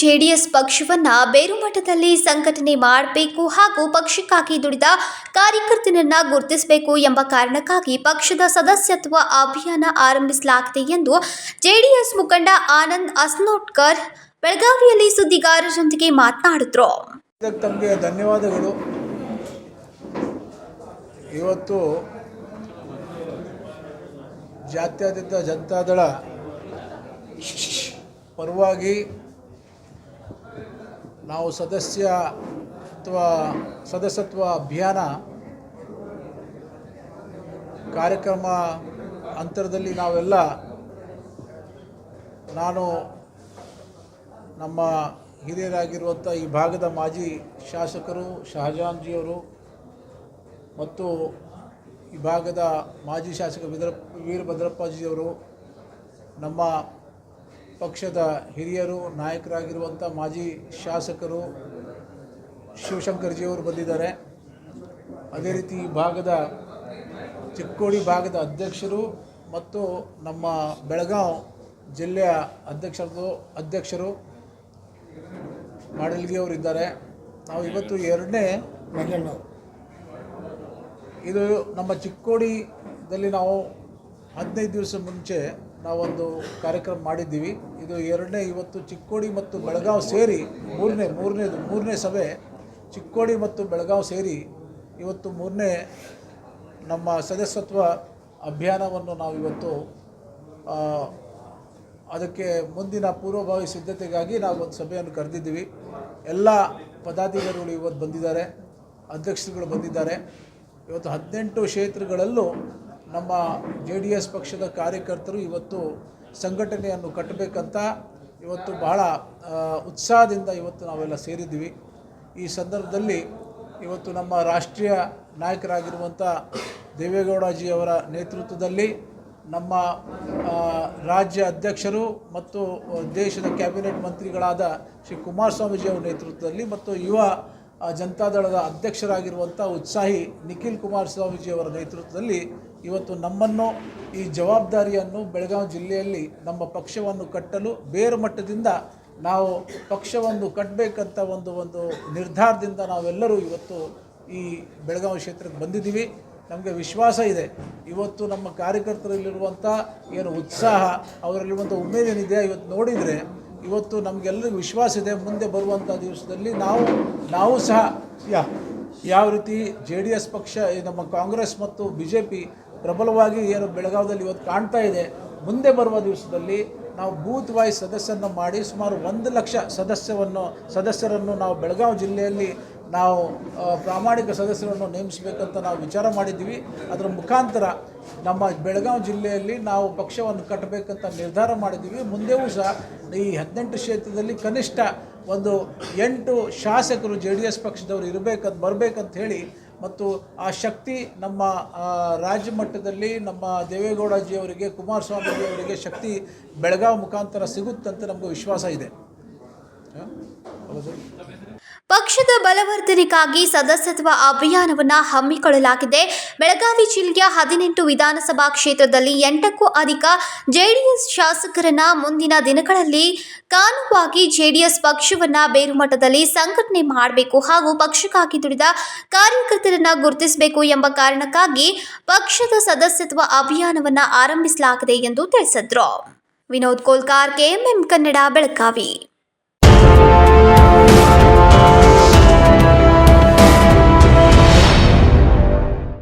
JDS ಪಕ್ಷವನ್ನ ಬೇರುಮಟ್ಟದಲ್ಲಿ ಸಂಘಟನೆ ಮಾಡಬೇಕು ಹಾಗೂ ಪಕ್ಷಕ್ಕಾಗಿ ದುಡಿದ ಕಾರ್ಯಕರ್ತನನ್ನ ಗುರುತಿಸಬೇಕು ಎಂಬ ಕಾರಣಕ್ಕಾಗಿ ಪಕ್ಷದ ಸದಸ್ಯತ್ವ ಅಭಿಯಾನ ಆರಂಭಿಸಲಾಗಿದೆ ಎಂದು ಜೆಡಿಎಸ್ ಮುಖಂಡ ಆನಂದ್ ಅಸ್ನೋಟ್ಕರ್ ಬೆಳಗಾವಿಯಲ್ಲಿ ಸುದ್ದಿಗಾರರೊಂದಿಗೆ ಮಾತನಾಡಿದ್ರು. ಧನ್ಯವಾದಗಳು. ಇವತ್ತು ಜಾತ್ಯಾತೀತ ಜನತಾದಳ ಪರವಾಗಿ ನಾವು ಸದಸ್ಯ ಅಥವಾ ಸದಸ್ಯತ್ವ ಅಭಿಯಾನ ಕಾರ್ಯಕ್ರಮ ಅಂತರದಲ್ಲಿ ನಾವೆಲ್ಲ, ನಾನು ನಮ್ಮ ಹಿರಿಯರಾಗಿರುವಂಥ ಈ ಭಾಗದ ಮಾಜಿ ಶಾಸಕರು ಶಹಜಾನ್ಜಿಯವರು ಮತ್ತು ಈ ಭಾಗದ ಮಾಜಿ ಶಾಸಕ ವೀರ ವೀರಭದ್ರಪ್ಪಾಜಿಯವರು, ನಮ್ಮ ಪಕ್ಷದ ಹಿರಿಯರು ನಾಯಕರಾಗಿರುವಂಥ ಮಾಜಿ ಶಾಸಕರು ಶಿವಶಂಕರ್ಜಿಯವರು ಬಂದಿದ್ದಾರೆ. ಅದೇ ರೀತಿ ಈ ಭಾಗದ ಚಿಕ್ಕೋಡಿ ಭಾಗದ ಅಧ್ಯಕ್ಷರು ಮತ್ತು ನಮ್ಮ ಬೆಳಗಾವ್ ಜಿಲ್ಲೆಯ ಅಧ್ಯಕ್ಷರು ಅಧ್ಯಕ್ಷರು ಇದ್ದಾರೆ. ನಾವು ಇವತ್ತು ಎರಡನೇ ಇದು ನಮ್ಮ ಚಿಕ್ಕೋಡಿದಲ್ಲಿ ನಾವು ಹದಿನೈದು ದಿವಸ ಮುಂಚೆ ನಾವೊಂದು ಕಾರ್ಯಕ್ರಮ ಮಾಡಿದ್ದೀವಿ. ಇದು ಎರಡನೇ ಇವತ್ತು ಚಿಕ್ಕೋಡಿ ಮತ್ತು ಬೆಳಗಾವಿ ಸೇರಿ ಮೂರನೇ ಮೂರನೇದು ಮೂರನೇ ಸಭೆ. ಚಿಕ್ಕೋಡಿ ಮತ್ತು ಬೆಳಗಾವಿ ಸೇರಿ ಇವತ್ತು ಮೂರನೇ ನಮ್ಮ ಸದಸ್ಯತ್ವ ಅಭಿಯಾನವನ್ನು ನಾವು ಇವತ್ತು ಅದಕ್ಕೆ ಮುಂದಿನ ಪೂರ್ವಭಾವಿ ಸಿದ್ಧತೆಗಾಗಿ ನಾವು ಒಂದು ಸಭೆಯನ್ನು ಕರೆದಿದ್ದೀವಿ. ಎಲ್ಲ ಪದಾಧಿಕಾರಿಗಳು ಇವತ್ತು ಬಂದಿದ್ದಾರೆ, ಅಧ್ಯಕ್ಷರುಗಳು ಬಂದಿದ್ದಾರೆ. ಇವತ್ತು ಹದಿನೆಂಟು ಕ್ಷೇತ್ರಗಳಲ್ಲೂ ನಮ್ಮ ಜೆ ಡಿ ಎಸ್ ಪಕ್ಷದ ಕಾರ್ಯಕರ್ತರು ಇವತ್ತು ಸಂಘಟನೆಯನ್ನು ಕಟ್ಟಬೇಕಂತ ಇವತ್ತು ಬಹಳ ಉತ್ಸಾಹದಿಂದ ಇವತ್ತು ನಾವೆಲ್ಲ ಸೇರಿದ್ದೀವಿ. ಈ ಸಂದರ್ಭದಲ್ಲಿ ಇವತ್ತು ನಮ್ಮ ರಾಷ್ಟ್ರೀಯ ನಾಯಕರಾಗಿರುವಂಥ ದೇವೇಗೌಡಜಿಯವರ ನೇತೃತ್ವದಲ್ಲಿ ನಮ್ಮ ರಾಜ್ಯ ಅಧ್ಯಕ್ಷರು ಮತ್ತು ದೇಶದ ಕ್ಯಾಬಿನೆಟ್ ಮಂತ್ರಿಗಳಾದ ಶ್ರೀ ಕುಮಾರಸ್ವಾಮೀಜಿಯವರ ನೇತೃತ್ವದಲ್ಲಿ ಮತ್ತು ಯುವ ಜನತಾದಳದ ಅಧ್ಯಕ್ಷರಾಗಿರುವಂಥ ಉತ್ಸಾಹಿ ನಿಖಿಲ್ ಕುಮಾರಸ್ವಾಮೀಜಿಯವರ ನೇತೃತ್ವದಲ್ಲಿ ಇವತ್ತು ನಮ್ಮನ್ನು ಈ ಜವಾಬ್ದಾರಿಯನ್ನು ಬೆಳಗಾವಿ ಜಿಲ್ಲೆಯಲ್ಲಿ ನಮ್ಮ ಪಕ್ಷವನ್ನು ಕಟ್ಟಲು ಬೇರು ಮಟ್ಟದಿಂದ ನಾವು ಪಕ್ಷವನ್ನು ಕಟ್ಟಬೇಕಂತ ಒಂದು ಒಂದು ನಿರ್ಧಾರದಿಂದ ನಾವೆಲ್ಲರೂ ಇವತ್ತು ಈ ಬೆಳಗಾವಿ ಕ್ಷೇತ್ರಕ್ಕೆ ಬಂದಿದ್ದೀವಿ. ನಮಗೆ ವಿಶ್ವಾಸ ಇದೆ. ಇವತ್ತು ನಮ್ಮ ಕಾರ್ಯಕರ್ತರಲ್ಲಿರುವಂಥ ಏನು ಉತ್ಸಾಹ ಅವರಲ್ಲಿರುವಂಥ ಉಮೇದೇನಿದೆ ಇವತ್ತು ನೋಡಿದರೆ ಇವತ್ತು ನಮಗೆಲ್ಲರಿಗೂ ವಿಶ್ವಾಸ ಇದೆ, ಮುಂದೆ ಬರುವಂಥ ದಿವಸದಲ್ಲಿ ನಾವು ನಾವು ಸಹ, ಯಾ, ಯಾವ ರೀತಿ ಜೆ ಡಿ ಎಸ್ ಪಕ್ಷ ನಮ್ಮ ಕಾಂಗ್ರೆಸ್ ಮತ್ತು ಬಿ ಜೆ ಪಿ ಪ್ರಬಲವಾಗಿ ಏನು ಬೆಳಗಾವದಲ್ಲಿ ಇವತ್ತು ಕಾಣ್ತಾ ಇದೆ, ಮುಂದೆ ಬರುವ ದಿವಸದಲ್ಲಿ ನಾವು ಬೂತ್ ವೈಸ್ ಸದಸ್ಯರನ್ನು ಮಾಡಿ ಸುಮಾರು ಒಂದು ಲಕ್ಷ ಸದಸ್ಯವನ್ನು, ಸದಸ್ಯರನ್ನು ನಾವು ಬೆಳಗಾವಿ ಜಿಲ್ಲೆಯಲ್ಲಿ ನಾವು ಪ್ರಾಮಾಣಿಕ ಸದಸ್ಯರನ್ನು ನೇಮಿಸಬೇಕಂತ ನಾವು ವಿಚಾರ ಮಾಡಿದ್ದೀವಿ. ಅದರ ಮುಖಾಂತರ ನಮ್ಮ ಬೆಳಗಾವಿ ಜಿಲ್ಲೆಯಲ್ಲಿ ನಾವು ಪಕ್ಷವನ್ನು ಕಟ್ಟಬೇಕಂತ ನಿರ್ಧಾರ ಮಾಡಿದ್ದೀವಿ. ಮುಂದೆಯೂ ಸಹ ಈ ಹದಿನೆಂಟು ಕ್ಷೇತ್ರದಲ್ಲಿ ಕನಿಷ್ಠ ಒಂದು ಎಂಟು ಶಾಸಕರು ಜೆ ಡಿ ಎಸ್ ಪಕ್ಷದವರು ಇರಬೇಕಂತ, ಬರಬೇಕಂತ ಹೇಳಿ ಮತ್ತು ಆ ಶಕ್ತಿ ನಮ್ಮ ರಾಜ್ಯ ಮಟ್ಟದಲ್ಲಿ ನಮ್ಮ ದೇವೇಗೌಡಜಿಯವರಿಗೆ, ಕುಮಾರಸ್ವಾಮಿಜಿಯವರಿಗೆ ಶಕ್ತಿ ಬೆಳಗಾವಿ ಮುಖಾಂತರ ಸಿಗುತ್ತಂತ ನಮಗೂ ವಿಶ್ವಾಸ ಇದೆ. ಪಕ್ಷದ ಬಲವರ್ಧನೆಗಾಗಿ ಸದಸ್ಯತ್ವ ಅಭಿಯಾನವನ್ನು ಹಮ್ಮಿಕೊಳ್ಳಲಾಗಿದೆ. ಬೆಳಗಾವಿ ಜಿಲ್ಲೆಯ ಹದಿನೆಂಟು ವಿಧಾನಸಭಾ ಕ್ಷೇತ್ರದಲ್ಲಿ ಎಂಟಕ್ಕೂ ಅಧಿಕ ಜೆಡಿಎಸ್ ಶಾಸಕರನ್ನ ಮುಂದಿನ ದಿನಗಳಲ್ಲಿ ಕಾನೂವಾಗಿ ಜೆಡಿಎಸ್ ಪಕ್ಷವನ್ನ ಬೇರುಮಟ್ಟದಲ್ಲಿ ಸಂಘಟನೆ ಮಾಡಬೇಕು ಹಾಗೂ ಪಕ್ಷಕ್ಕಾಗಿ ದುಡಿದ ಕಾರ್ಯಕರ್ತರನ್ನ ಗುರುತಿಸಬೇಕು ಎಂಬ ಕಾರಣಕ್ಕಾಗಿ ಪಕ್ಷದ ಸದಸ್ಯತ್ವ ಅಭಿಯಾನವನ್ನು ಆರಂಭಿಸಲಾಗಿದೆ ಎಂದು ತಿಳಿಸಿದರು. ವಿನೋದ್ ಕೋಲ್ಕಾರ್, ಕೆಎಂಎಂ ಕನ್ನಡ, ಬೆಳಗಾವಿ.